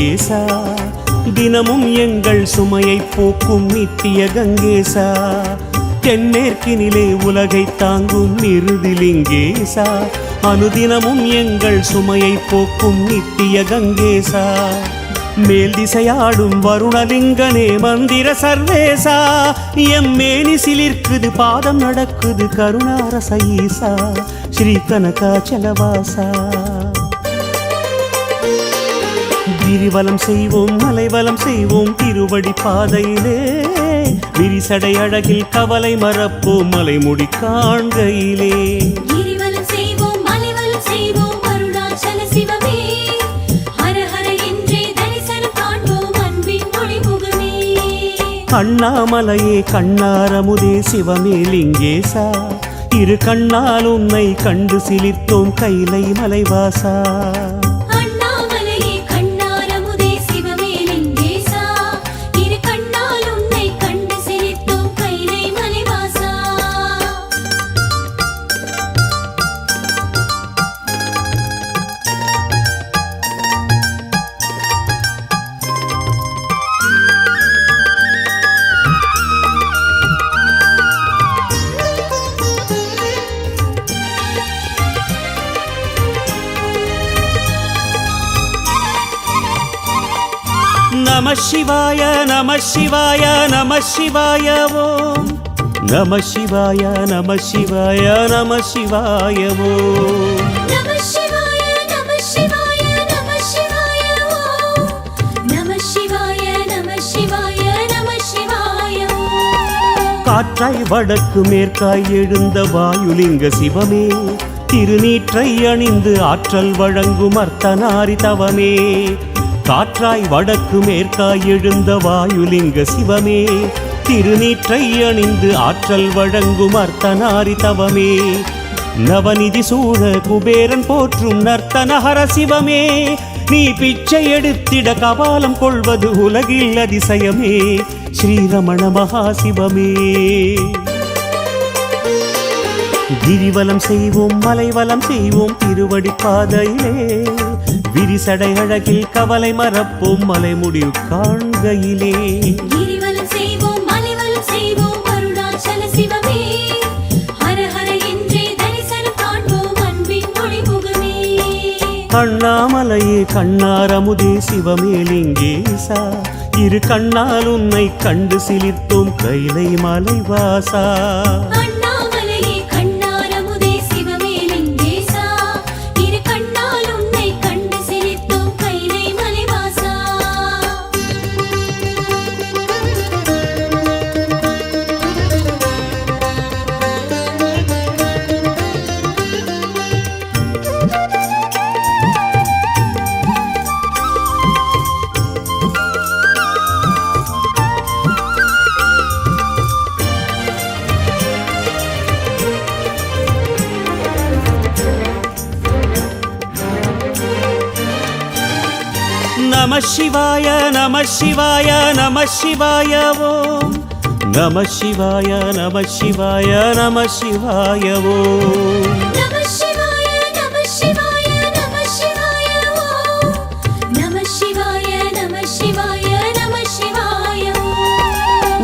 கங்கேசா தினமும் எங்கள் சுமையை போக்கும் நித்திய கங்கேசா. தென்னேற்கினிலே உலகை தாங்கும் நிருதிலிங்கேசா அனுதினமும் எங்கள் சுமையை போக்கும் நித்திய கங்கேசா. மேல் திசையாடும் வருணலிங்கனே மந்திர சர்வேசா. எம்மேனி சிலிர்க்குது பாதம் நடக்குது கருணாரச ஈசா. ஸ்ரீ கனகாச்சலவாசா. கிரிவலம் செய்வோம் மலைவலம் செய்வோம் திருவடி பாதையிலே. விரிசடை அழகில் கவலை மறப்போம் மலைமுடி காண்கையிலே. அண்ணாமலையே கண்ணாரமுதே சிவமே லிங்கேசா இரு கண்ணால் உன்னை கண்டு சிலிர்த்தோம் கைலை மலைவாசா. சிவாய நம சிவாய நம சிவாய ஓம் நம சிவாய நம சிவாய நம சிவாய ஓம் காற்றாய் வடக்கு மேற்காய் எழுந்த வாயுலிங்க சிவமே திருநீற்றை அணிந்து ஆற்றல் வழங்கும் அர்த்தநாரி தவமே காற்றாய் வடக்கு மேற்காய் எழுந்த வாயுலிங்க சிவமே திருநீற்றை அணிந்து ஆற்றல் வழங்கும் அர்த்தனாரி தவமே. நவநிதி சூழ குபேரன் போற்றும் நர்த்தனஹர சிவமே நீ பிச்சை எடுத்திட கபாலம் கொள்வது உலகில் அதிசயமே. ஸ்ரீரமண மகாசிவமே. கிரிவலம் செய்வோம் மலைவலம் செய்வோம் திருவடி பாதையிலே. விரிசடை அழகில் கவலை மறப்போம் மலை முடிவு காண்கையிலே அண்ணாமலையே கண்ணாரமுதே சிவமேலிங்கேசா இரு கண்ணால் உன்னை கண்டு சிலிர்த்தோம் கைலை மலைவாசா. சிவாய நம சிவாய நம சிவாய ஓம். நம சிவாய நம சிவாய நம சிவாய ஓம்.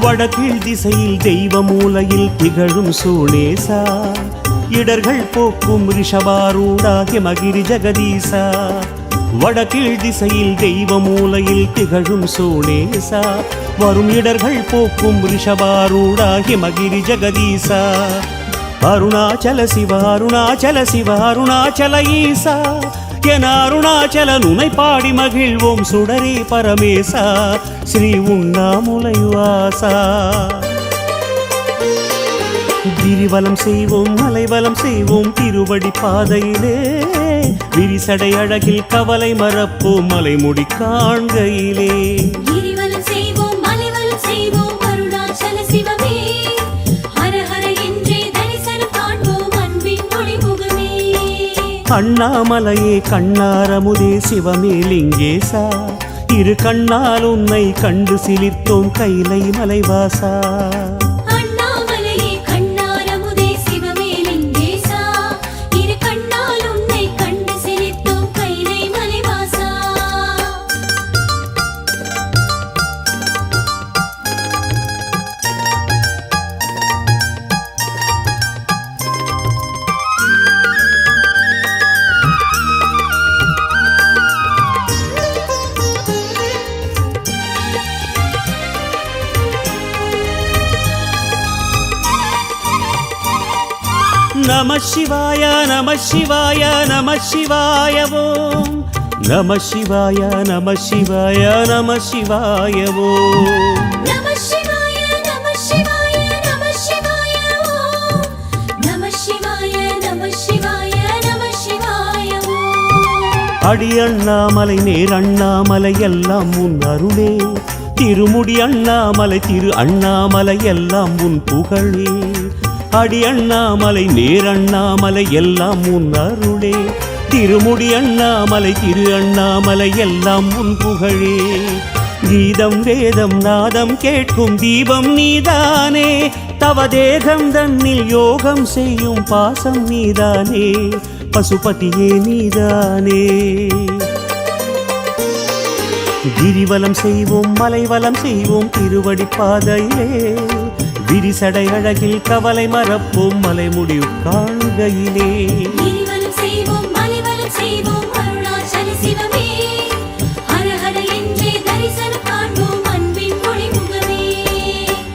வடகிழ் திசையில் தெய்வ மூலையில் திகழும் சோழேசா இடர்கள் போக்கும் ரிஷபாரூடாகிய மகிரி ஜெகதீசா. வடகீழ் திசையில் தெய்வ மூலையில் திகழும் சோழேசா வரும் இடர்கள் போக்கும் ரிஷபாரூடாகிய மகிரி ஜெகதீசா. அருணாச்சல சிவ அருணாச்சல சிவ அருணாச்சல ஈசா என அருணாச்சல நுனை பாடி மகிழ்வோம் சுடரே பரமேசா ஸ்ரீ உண்ணாமுலைவாசா கிரிவலம் செய்வோம் மலைவலம் செய்வோம் திருவடி பாதையிலே விரிசடை அழகில் கவலை மறப்போம் மலைமுடி காண்கையிலே. அண்ணாமலையே கண்ணாரமுதே சிவமே லிங்கேசா. இரு கண்ணால் உன்னை கண்டு சிலிர்த்தோம் கைலை மலைவாசா. நம சிவாய நம சிவாய ஓம் நம சிவாய நம சிவாய நம சிவாய ஓம் நம சிவாய நம சிவாய நம சிவாய ஓம் நம சிவாய நம சிவாய நம சிவாய ஓம் அடி அண்ணாமலை நேர் அண்ணாமலை எல்லாம் உன் அருளே. திருமுடி அண்ணாமலை திரு அண்ணாமலை எல்லாம் உன் புகழே. அடி அண்ணாமலை நேர் அண்ணாமலை எல்லாம் உன் அருளே. திருமுடி அண்ணாமலை திரு அண்ணாமலை எல்லாம் உன் புகழே. கீதம் வேதம் நாதம் கேட்கும் தீபம் நீதானே. தவ தேகம் தன்னில் யோகம் செய்யும் பாசம் நீதானே. பசுபதியே நீதானே. கிரிவலம் செய்வோம் மலைவலம் செய்வோம் திருவடி பாதையிலே. விரிசடை அழகில் கவலை மறப்போம் மலைமுடி காண்கையிலே.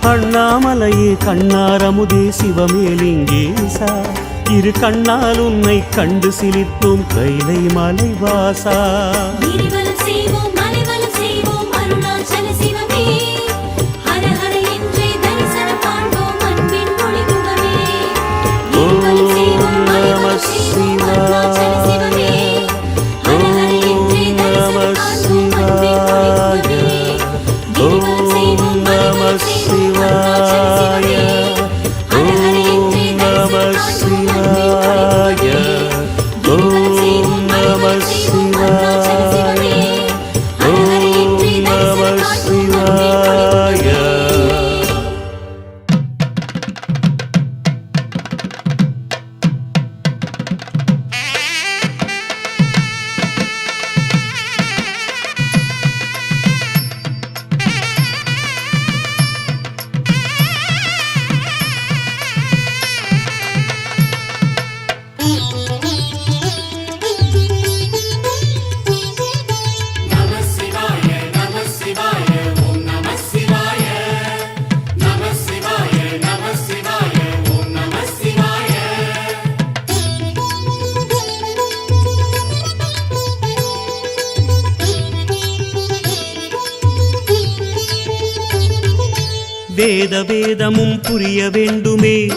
அண்ணாமலையே கண்ணாரமுதே சிவமேலிங்கேசா இரு கண்ணால் உன்னை கண்டு சிலிர்த்தோம் கைலை மலைவாசா. செய்வோம் வேத வேதமும் புரிய வேண்டுமே.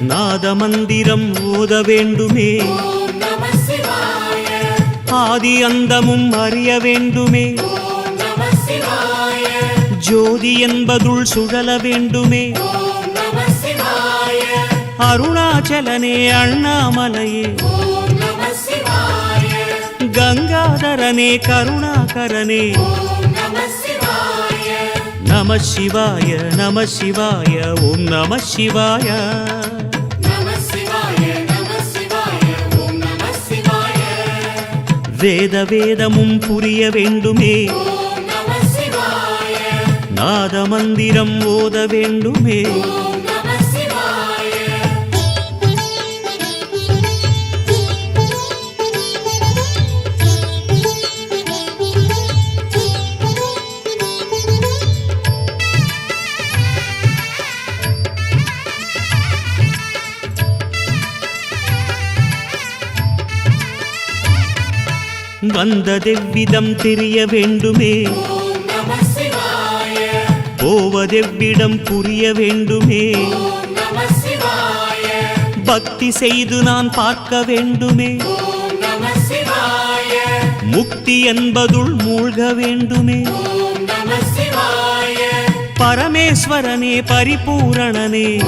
நாத மந்திரம் ஓத வேண்டுமே. ஆதி அந்தமும் அறிய வேண்டுமே. ஜோதி என்பதுள் சுழல வேண்டுமே. அருணாச்சலனே அண்ணாமலையே. கங்காதரனே கருணாகரனே. நம சிவாய நம சிவாய ஓம் நம சிவாய. வேத வேதமும் புரிய வேண்டுமே. நாத மந்திரம் ஓத வேண்டுமே. வந்ததெவ்விதம் தெரிய வேண்டுமே. போவதெவ்விடம் புரிய வேண்டுமே. பக்தி செய்து நான் பார்க்க வேண்டுமே. முக்தி என்பதுள் மூழ்க வேண்டுமே. பரமேஸ்வரனே பரிபூரணனே.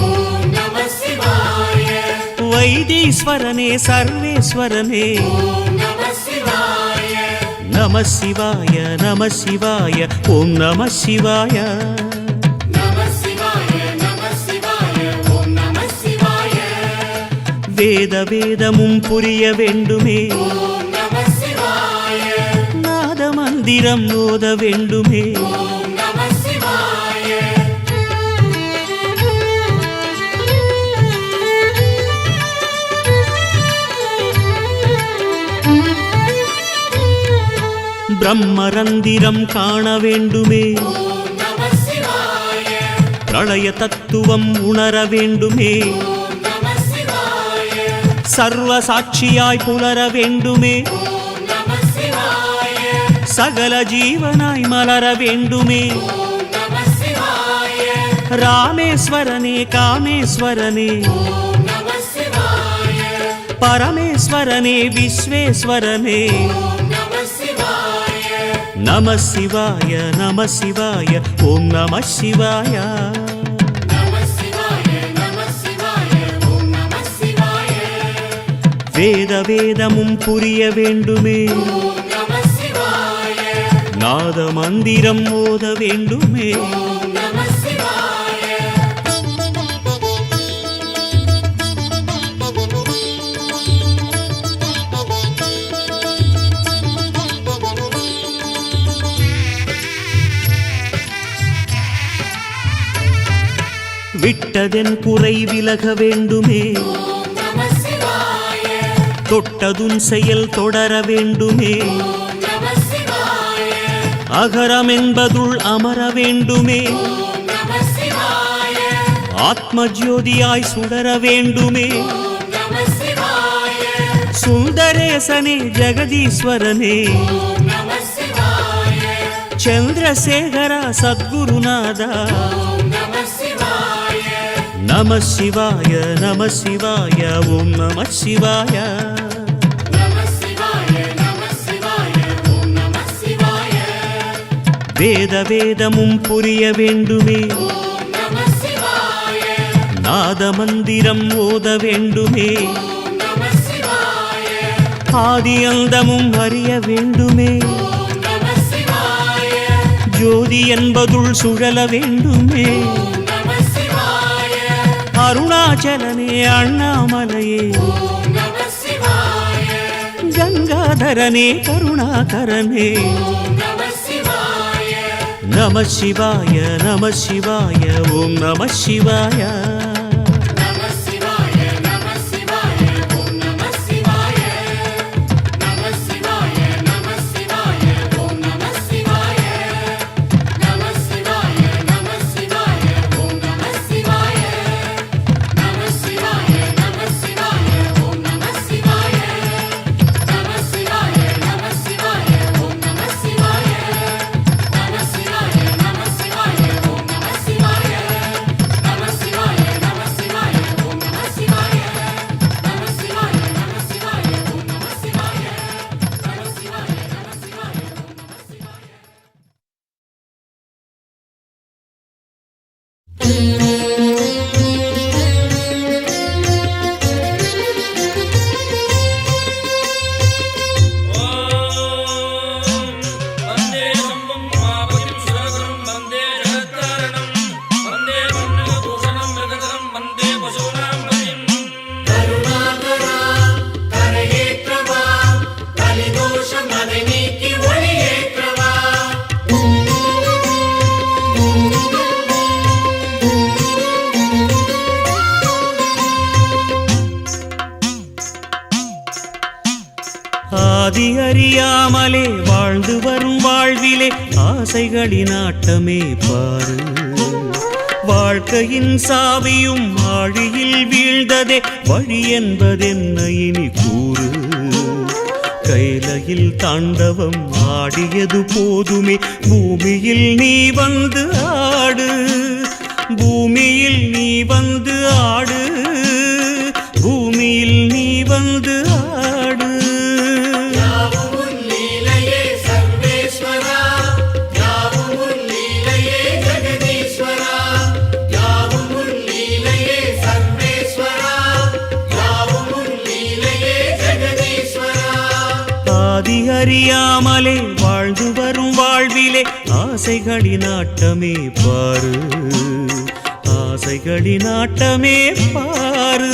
வைதீஸ்வரனே சர்வேஸ்வரனே. நம சிவாய நம சிவாய ஓம் நம சிவாய. வேத வேதமும் புரிய வேண்டுமே. நாத மந்திரம் ஓத வேண்டுமே. பிரம்மரந்திரம் காண வேண்டுமே. பிரளய தத்துவம் உணர வேண்டுமே. சர்வ சாட்சியாய் புலர வேண்டுமே. சகல ஜீவனாய் மலர வேண்டுமே. ராமேஸ்வரனே காமேஸ்வரனே. பரமேஸ்வரனே விஸ்வேஸ்வரனே. நம சிவாய நம சிவாய ஓம் நம சிவாய. வேத வேதமும் புரிய வேண்டுமே. நாத மந்திரம் ஓத வேண்டுமே. விட்டதென் குறை விலக வேண்டுமே தொட்டதுன் செயல் தொடர வேண்டுமே அகரம் என்பதுள் அமர வேண்டுமே ஆத்ம ஜோதியாய் சுடர வேண்டுமே சுந்தரேசனே ஜெகதீஸ்வரனே ಚಂದ್ರಶೇಖರ ಸದ್ಗುರುನಾಥ நம சிவாய நம சிவாய ஓம் நம சிவாய. வேத வேதமும் புரிய வேண்டுமே. நாத மந்திரம் ஓத வேண்டுமே. ஆதி அந்தமும் அறிய வேண்டுமே. ஜோதி என்பதுள் சுழல வேண்டுமே. அருணாச்சலனே அண்ணாமலையே கங்காதரனே கருணாகரனே நம சிவாய நம சிவாய ஓம் நம சிவாய வாழ்க்கையின் சாவியும் ஆழியில் வீழ்ந்ததே வழி என்பதென்ன இனி கூறு? கைலையில் தாண்டவம் ஆடியது போதுமே பூமியில் நீ வந்து ஆடு. பூமியில் நீ வந்து ஆடு. ஆதி அறியாமலே வாழ்ந்து வரும் வாழ்விலே ஆசைகளின் ஆட்டமே பாரு. ஆசைகளின் ஆட்டமே பாரு.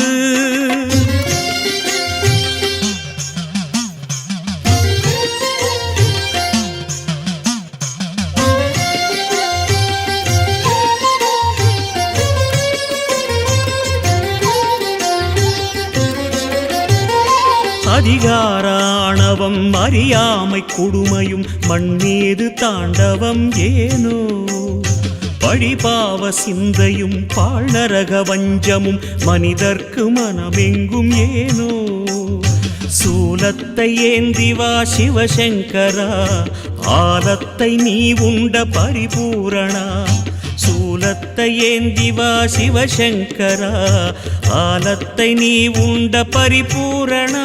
அதிகார அதிகாராணவம் அறியாமை கொடுமையும் மண் மீது தாண்டவம் ஏனோ? பழிபாவ சிந்தையும் பாழ்நரக வஞ்சமும் மனிதர்க்கு மனமெங்கும் ஏனோ? சூலத்தை ஏந்திவா சிவசங்கரா ஆலத்தை நீ உண்ட பரிபூரணா. சூலத்தை ஏந்திவா சிவசங்கரா ஆலத்தை நீ உண்ட பரிபூரணா.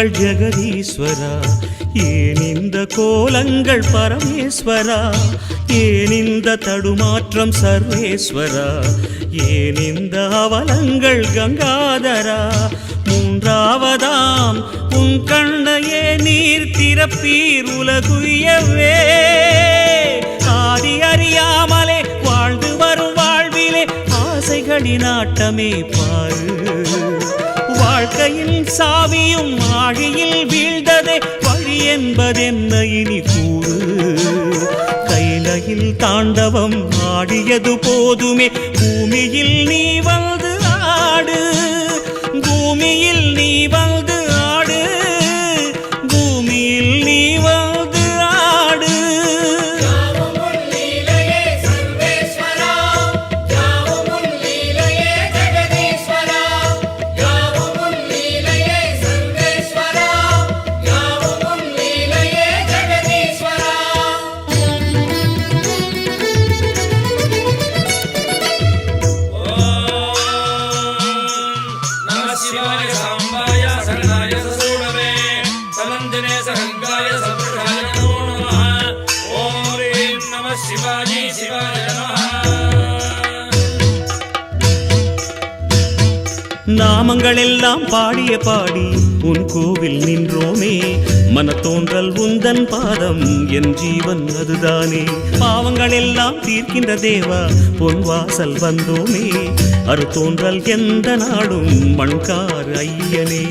கோலங்கள் ஜெகதீஸ்வரா ஏன் இந்த கோலங்கள் பரமேஸ்வரா? ஏன் இந்த தடுமாற்றம் சர்வேஸ்வரா? ஏன் இந்த அவலங்கள் கங்காதரா? மூன்றாவதாம் உன் கண்ணையே நீர் திறப்பீர் உலகுயவே. ஆதி அறியாமலே வாழ்ந்து வரும் வாழ்விலே ஆசைகளின் ஆட்டமே பாரு. வாழ்க்கையில் சாவியும் ஆழியில் வீழ்ந்ததே வழி என்பதென்ன இனி கூறு? கைலையில் தாண்டவம் ஆடியது போதுமே பூமியில் நீ வந்த நாமங்கள் பாடிய பாடி உன் கோவில் நின்றோமே. மனத்தோன்றல் உந்தன் பாதம் என் ஜீவன் அதுதானே. பாவங்களெல்லாம் தீர்க்கின்ற தேவா பொன் வாசல் வந்தோமே. அறுத்தோன்றல் எந்த நாடும் மண்கார் ஐயனே.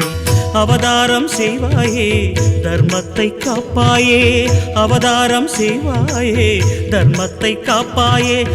அவதாரம் செய்வாயே தர்மத்தை காப்பாயே. அவதாரம் செய்வாயே தர்மத்தை காப்பாயே.